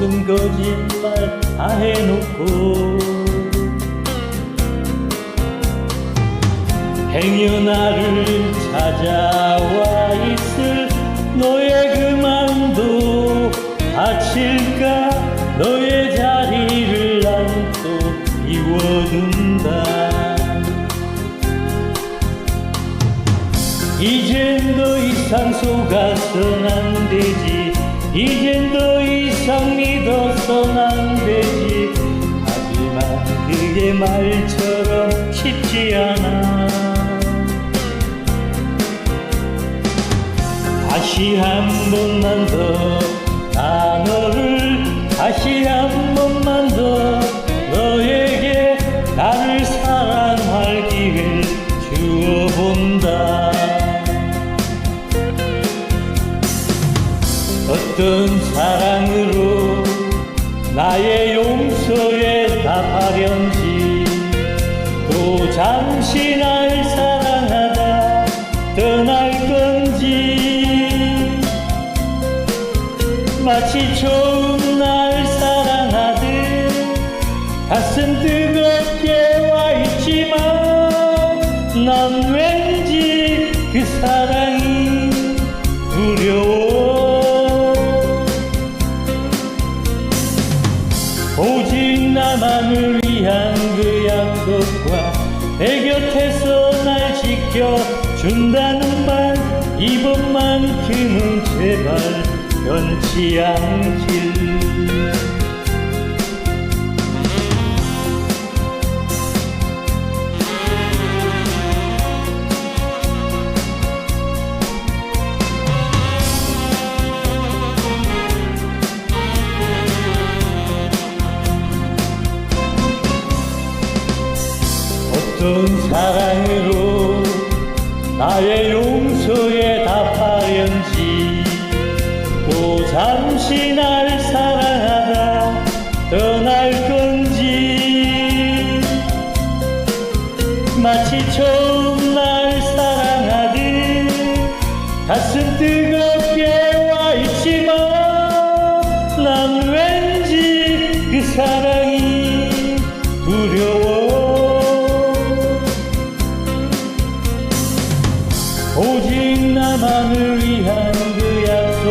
거짓말 다 해놓고 행여 나를 찾아와 있을 너의 그 맘도 다칠까? 너의 자리를 난 또 비워둔다. 이젠 더 이상 속아선 안 되지. 이젠 더 이상 그게 말처럼 쉽지 않아. 다시 한 번만 더 나 너를 다시 한 번만 더 너에게 나를 사랑할 기회를 주어본다. 어떤 사랑으로 나의 용 잠시 날 사랑하다. 떠날 건지. 마치 처음 날 사랑하듯 가슴 뜨겁게 와 있지만 난 왠지 그 사랑 내 곁에서 날 지켜준다는 말 이번만큼은 제발 변치 않길 어떤 사랑으로 나의 용서에 답하련지 또 잠시 날 사랑하다 떠날 건지. 마치 처음 날 사랑하듯 가슴 뜨